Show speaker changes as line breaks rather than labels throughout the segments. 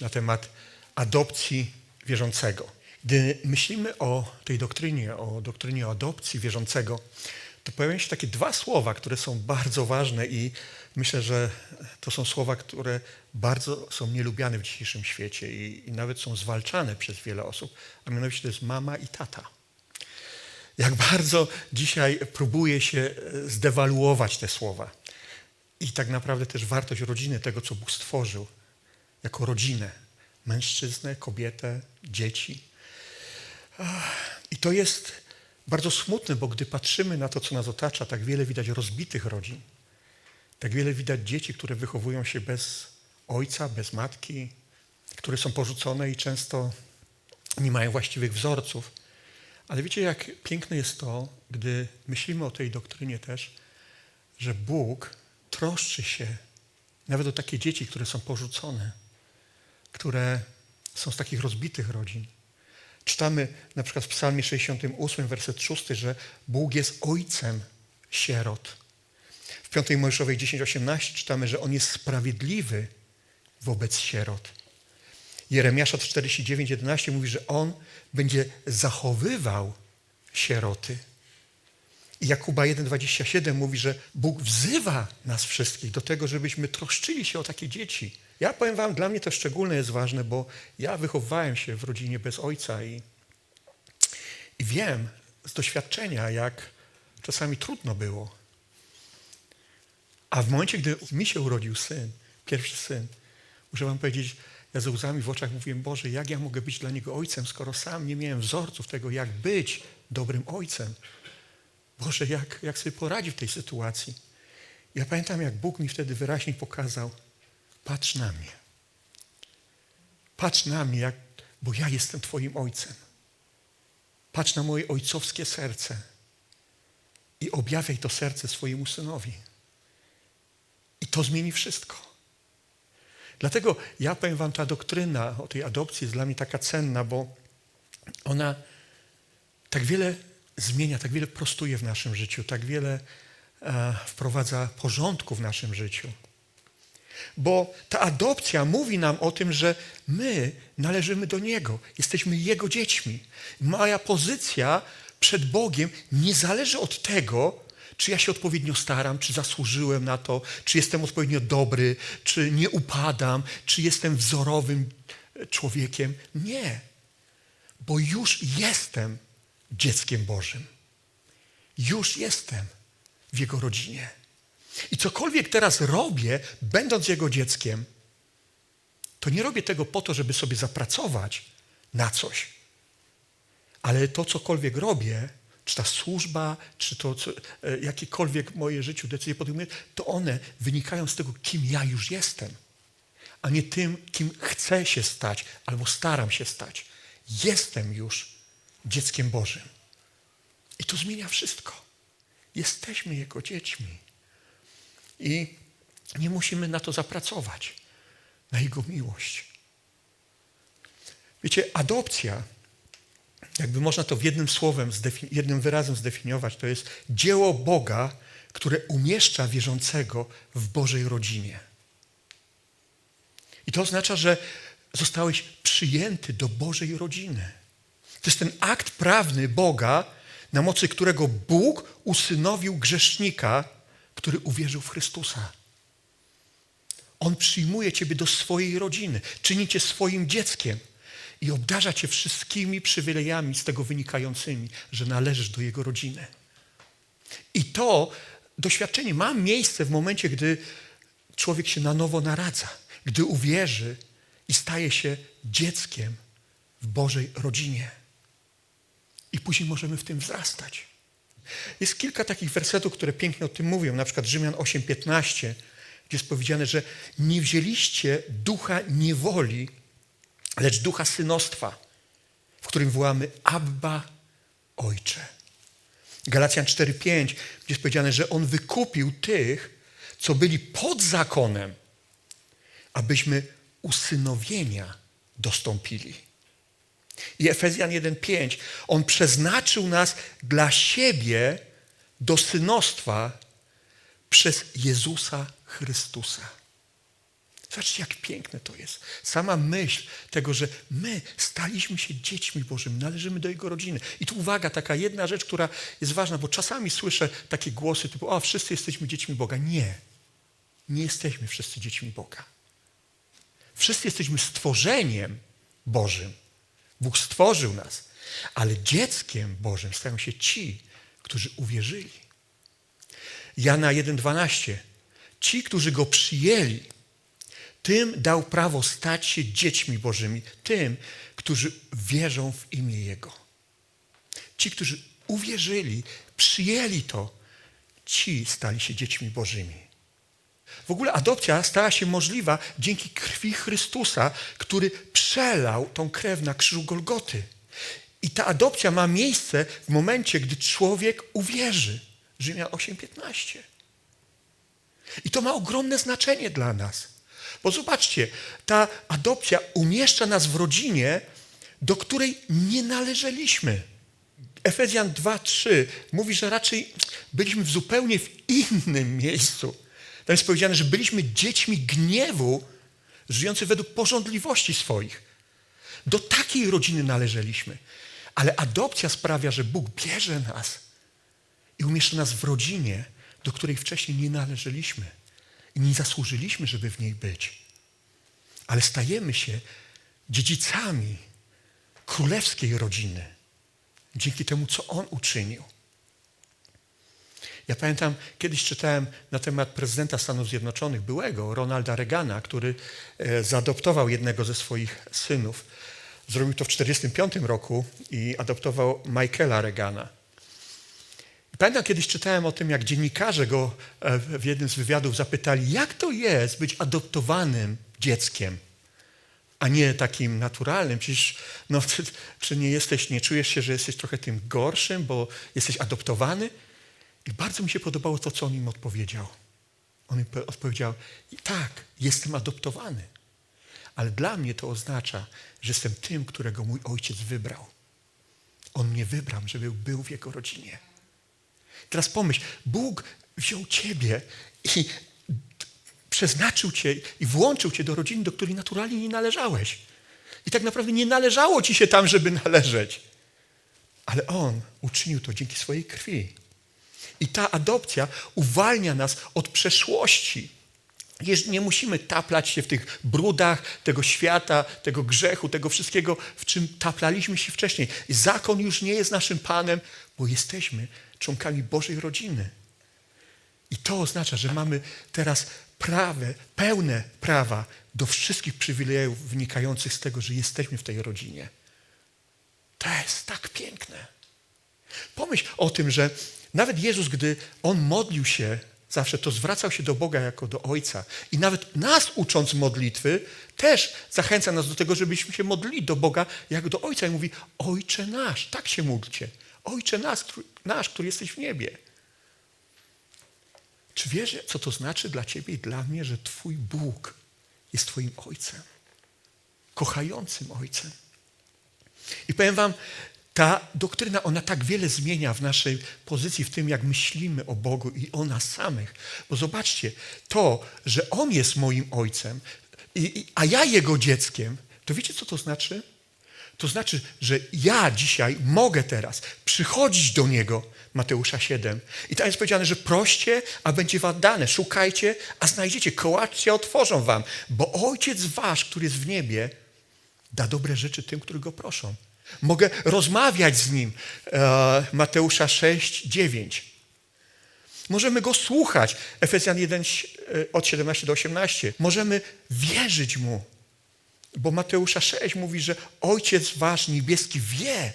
na temat adopcji wierzącego. Gdy myślimy o tej doktrynie, o doktrynie o adopcji wierzącego, to pojawiają się takie dwa słowa, które są bardzo ważne i myślę, że to są słowa, które bardzo są nielubiane w dzisiejszym świecie i, i nawet są zwalczane przez wiele osób, a mianowicie to jest mama i tata. Jak bardzo dzisiaj próbuje się e, zdewaluować te słowa. I tak naprawdę też wartość rodziny, tego co Bóg stworzył, jako rodzinę. Mężczyznę, kobietę, dzieci. I to jest bardzo smutne, bo gdy patrzymy na to, co nas otacza, tak wiele widać rozbitych rodzin. Tak wiele widać dzieci, które wychowują się bez ojca, bez matki, które są porzucone i często nie mają właściwych wzorców. Ale wiecie, jak piękne jest to, gdy myślimy o tej doktrynie też, że Bóg troszczy się nawet o takie dzieci, które są porzucone, które są z takich rozbitych rodzin. Czytamy na przykład w Psalmie 68, werset 6, że Bóg jest ojcem sierot. W 5 Mojżeszowej 10:18 czytamy, że On jest sprawiedliwy wobec sierot. Jeremiasza 49:11 mówi, że On będzie zachowywał sieroty. I Jakuba 1,27 mówi, że Bóg wzywa nas wszystkich do tego, żebyśmy troszczyli się o takie dzieci. Ja powiem wam, dla mnie to szczególnie jest ważne, bo ja wychowywałem się w rodzinie bez ojca i, i wiem z doświadczenia, jak czasami trudno było. A w momencie, gdy mi się urodził syn, pierwszy syn, muszę wam powiedzieć, ja ze łzami w oczach mówiłem, Boże, jak ja mogę być dla niego ojcem, skoro sam nie miałem wzorców tego, jak być dobrym ojcem. Boże, jak, jak sobie poradzi w tej sytuacji. Ja pamiętam, jak Bóg mi wtedy wyraźnie pokazał, patrz na mnie. Patrz na mnie, jak, bo ja jestem Twoim ojcem. Patrz na moje ojcowskie serce i objawiaj to serce swojemu synowi. I to zmieni wszystko. Dlatego ja powiem Wam, ta doktryna o tej adopcji jest dla mnie taka cenna, bo ona tak wiele zmienia, tak wiele prostuje w naszym życiu, tak wiele e, wprowadza porządku w naszym życiu. Bo ta adopcja mówi nam o tym, że my należymy do Niego, jesteśmy Jego dziećmi. Moja pozycja przed Bogiem nie zależy od tego, czy ja się odpowiednio staram, czy zasłużyłem na to, czy jestem odpowiednio dobry, czy nie upadam, czy jestem wzorowym człowiekiem. Nie, bo już jestem dzieckiem Bożym. Już jestem w Jego rodzinie. I cokolwiek teraz robię, będąc Jego dzieckiem, to nie robię tego po to, żeby sobie zapracować na coś. Ale to, cokolwiek robię, czy ta służba, czy to co, e, jakiekolwiek moje życiu decyzje podejmuję, to one wynikają z tego, kim ja już jestem, a nie tym, kim chcę się stać albo staram się stać. Jestem już dzieckiem Bożym. I to zmienia wszystko. Jesteśmy Jego dziećmi. I nie musimy na to zapracować, na Jego miłość. Wiecie, adopcja, jakby można to w jednym słowem, jednym wyrazem zdefiniować, to jest dzieło Boga, które umieszcza wierzącego w Bożej rodzinie. I to oznacza, że zostałeś przyjęty do Bożej rodziny. To jest ten akt prawny Boga, na mocy którego Bóg usynowił grzesznika, który uwierzył w Chrystusa. On przyjmuje ciebie do swojej rodziny, czyni cię swoim dzieckiem i obdarza cię wszystkimi przywilejami z tego wynikającymi, że należysz do jego rodziny. I to doświadczenie ma miejsce w momencie, gdy człowiek się na nowo naradza, gdy uwierzy i staje się dzieckiem w Bożej rodzinie. I później możemy w tym wzrastać. Jest kilka takich wersetów, które pięknie o tym mówią, na przykład Rzymian 8:15, gdzie jest powiedziane, że nie wzięliście ducha niewoli, lecz ducha synostwa, w którym wołamy Abba, Ojcze. Galacjan 4:5, gdzie jest powiedziane, że On wykupił tych, co byli pod zakonem, abyśmy usynowienia dostąpili. I Efezjan 1:5, On przeznaczył nas dla siebie do synostwa przez Jezusa Chrystusa. Zobaczcie, jak piękne to jest. Sama myśl tego, że my staliśmy się dziećmi Bożymi, należymy do Jego rodziny. I tu uwaga, taka jedna rzecz, która jest ważna, bo czasami słyszę takie głosy typu, o, wszyscy jesteśmy dziećmi Boga. Nie. Nie jesteśmy wszyscy dziećmi Boga. Wszyscy jesteśmy stworzeniem Bożym. Bóg stworzył nas, ale dzieckiem Bożym stają się ci, którzy uwierzyli. Jana 1,12. Ci, którzy go przyjęli, tym dał prawo stać się dziećmi Bożymi, tym, którzy wierzą w imię Jego. Ci, którzy uwierzyli, przyjęli to, ci stali się dziećmi Bożymi. W ogóle adopcja stała się możliwa dzięki krwi Chrystusa, który przelał tą krew na krzyżu Golgoty. I ta adopcja ma miejsce w momencie, gdy człowiek uwierzy. Rzymian 8:15. I to ma ogromne znaczenie dla nas. Bo zobaczcie, ta adopcja umieszcza nas w rodzinie, do której nie należeliśmy. Efezjan 2:3 mówi, że raczej byliśmy w zupełnie w innym miejscu. Tam jest powiedziane, że byliśmy dziećmi gniewu, żyjący według porządliwości swoich. Do takiej rodziny należeliśmy. Ale adopcja sprawia, że Bóg bierze nas i umieszcza nas w rodzinie, do której wcześniej nie należeliśmy i nie zasłużyliśmy, żeby w niej być. Ale stajemy się dziedzicami królewskiej rodziny dzięki temu, co On uczynił. Ja pamiętam, kiedyś czytałem na temat prezydenta Stanów Zjednoczonych, byłego Ronalda Reagana, który e, zaadoptował jednego ze swoich synów. Zrobił to w 1945 roku i adoptował Michaela Reagana. Pamiętam, kiedyś czytałem o tym, jak dziennikarze go e, w jednym z wywiadów zapytali, jak to jest być adoptowanym dzieckiem, a nie takim naturalnym. Przecież no, czy, czy nie jesteś, nie czujesz się, że jesteś trochę tym gorszym, bo jesteś adoptowany? I bardzo mi się podobało to, co on im odpowiedział. On im odpowiedział, tak, jestem adoptowany, ale dla mnie to oznacza, że jestem tym, którego mój ojciec wybrał. On mnie wybrał, żeby był w jego rodzinie. Teraz pomyśl, Bóg wziął ciebie i przeznaczył cię i włączył cię do rodziny, do której naturalnie nie należałeś. I tak naprawdę nie należało ci się tam, żeby należeć. Ale On uczynił to dzięki swojej krwi. I ta adopcja uwalnia nas od przeszłości. Nie musimy taplać się w tych brudach tego świata, tego grzechu, tego wszystkiego, w czym taplaliśmy się wcześniej. Zakon już nie jest naszym Panem, bo jesteśmy członkami Bożej rodziny. I to oznacza, że mamy teraz prawe, pełne prawa do wszystkich przywilejów wynikających z tego, że jesteśmy w tej rodzinie. To jest tak piękne. Pomyśl o tym, że nawet Jezus, gdy On modlił się, zawsze to zwracał się do Boga jako do Ojca. I nawet nas ucząc modlitwy, też zachęca nas do tego, żebyśmy się modlili do Boga jak do Ojca. I mówi, Ojcze nasz, tak się módlcie. Ojcze nasz, nasz, który jesteś w niebie. Czy wiesz, co to znaczy dla ciebie i dla mnie, że Twój Bóg jest Twoim Ojcem? Kochającym Ojcem. I powiem Wam, ta doktryna, ona tak wiele zmienia w naszej pozycji, w tym, jak myślimy o Bogu i o nas samych. Bo zobaczcie, to, że On jest moim Ojcem, a ja Jego dzieckiem, to wiecie, co to znaczy? To znaczy, że ja dzisiaj mogę teraz przychodzić do Niego, Mateusza 7. I tam jest powiedziane, że proście, a będzie wam dane. Szukajcie, a znajdziecie. Kołaczcie, otworzą wam. Bo Ojciec wasz, który jest w niebie, da dobre rzeczy tym, którzy Go proszą. Mogę rozmawiać z Nim. E, Mateusza 6, 9. Możemy Go słuchać. Efezjan 1 e, od 17 do 18. Możemy wierzyć Mu. Bo Mateusza 6 mówi, że Ojciec Wasz niebieski wie,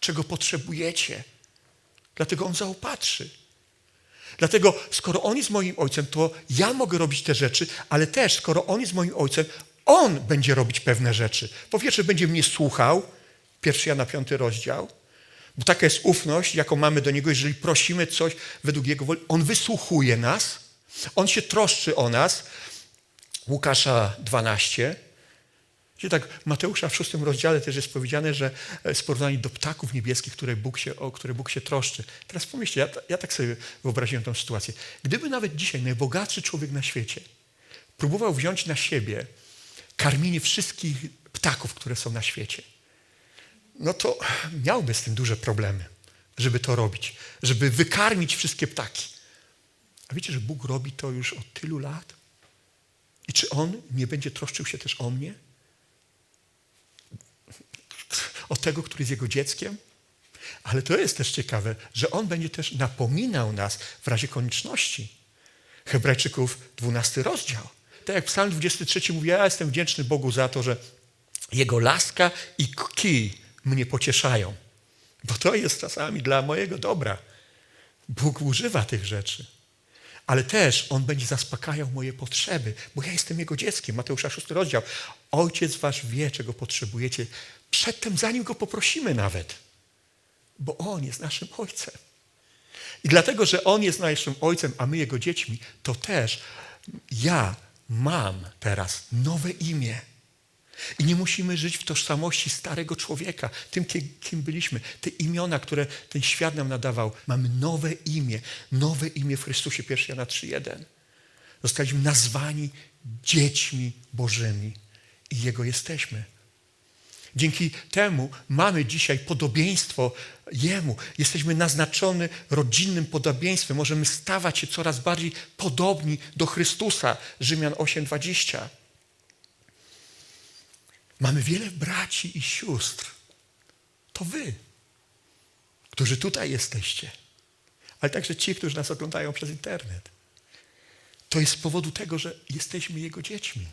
czego potrzebujecie. Dlatego On zaopatrzy. Dlatego, skoro On jest moim Ojcem, to ja mogę robić te rzeczy, ale też, skoro On jest moim Ojcem, On będzie robić pewne rzeczy. Po pierwsze, będzie mnie słuchał, 1 Jana 5 rozdział, bo taka jest ufność, jaką mamy do Niego, jeżeli prosimy coś według Jego woli. On wysłuchuje nas, On się troszczy o nas. Łukasza 12. Gdzie tak Mateusza w szóstym rozdziale też jest powiedziane, że jest porównanie do ptaków niebieskich, które Bóg się, o które Bóg się troszczy. Teraz pomyślcie, ja, ja tak sobie wyobraziłem tę sytuację. Gdyby nawet dzisiaj najbogatszy człowiek na świecie próbował wziąć na siebie karmienie wszystkich ptaków, które są na świecie, no to miałby z tym duże problemy, żeby to robić, żeby wykarmić wszystkie ptaki. A wiecie, że Bóg robi to już od tylu lat? I czy On nie będzie troszczył się też o mnie? O tego, który jest Jego dzieckiem? Ale to jest też ciekawe, że On będzie też napominał nas w razie konieczności. Hebrajczyków 12 rozdział. Tak jak Psalm 23 mówi, ja jestem wdzięczny Bogu za to, że Jego laska i kij mnie pocieszają. Bo to jest czasami dla mojego dobra. Bóg używa tych rzeczy. Ale też On będzie zaspokajał moje potrzeby, bo ja jestem Jego dzieckiem. Mateusza 6 rozdział. Ojciec wasz wie, czego potrzebujecie przedtem, zanim Go poprosimy nawet. Bo On jest naszym Ojcem. I dlatego, że On jest naszym Ojcem, a my Jego dziećmi, to też ja mam teraz nowe imię. I nie musimy żyć w tożsamości starego człowieka, tym, ki- kim byliśmy. Te imiona, które ten świat nam nadawał. Mamy nowe imię, nowe imię w Chrystusie, 1 Jana 3,1. Zostaliśmy nazwani dziećmi Bożymi i Jego jesteśmy. Dzięki temu mamy dzisiaj podobieństwo Jemu. Jesteśmy naznaczony rodzinnym podobieństwem. Możemy stawać się coraz bardziej podobni do Chrystusa. Rzymian 8:20. Mamy wiele braci i sióstr. To wy, którzy tutaj jesteście, ale także ci, którzy nas oglądają przez internet. To jest z powodu tego, że jesteśmy Jego dziećmi.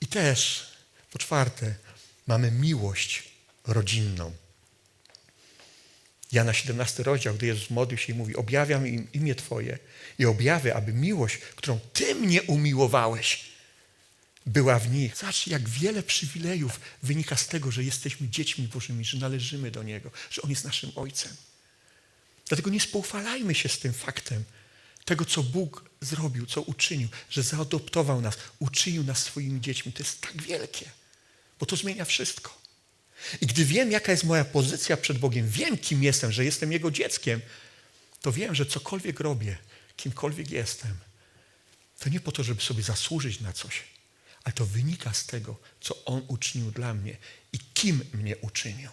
I też, po czwarte, mamy miłość rodzinną. Jana 17 rozdział, gdy Jezus modlił się i mówi, objawiam im imię Twoje i objawię, aby miłość, którą Ty mnie umiłowałeś, była w nich. Zobacz, jak wiele przywilejów wynika z tego, że jesteśmy dziećmi Bożymi, że należymy do Niego, że On jest naszym Ojcem. Dlatego nie spoufalajmy się z tym faktem tego, co Bóg zrobił, co uczynił, że zaadoptował nas, uczynił nas swoimi dziećmi. To jest tak wielkie, bo to zmienia wszystko. I gdy wiem, jaka jest moja pozycja przed Bogiem, wiem, kim jestem, że jestem Jego dzieckiem, to wiem, że cokolwiek robię, kimkolwiek jestem, to nie po to, żeby sobie zasłużyć na coś, ale to wynika z tego, co On uczynił dla mnie i kim mnie uczynił.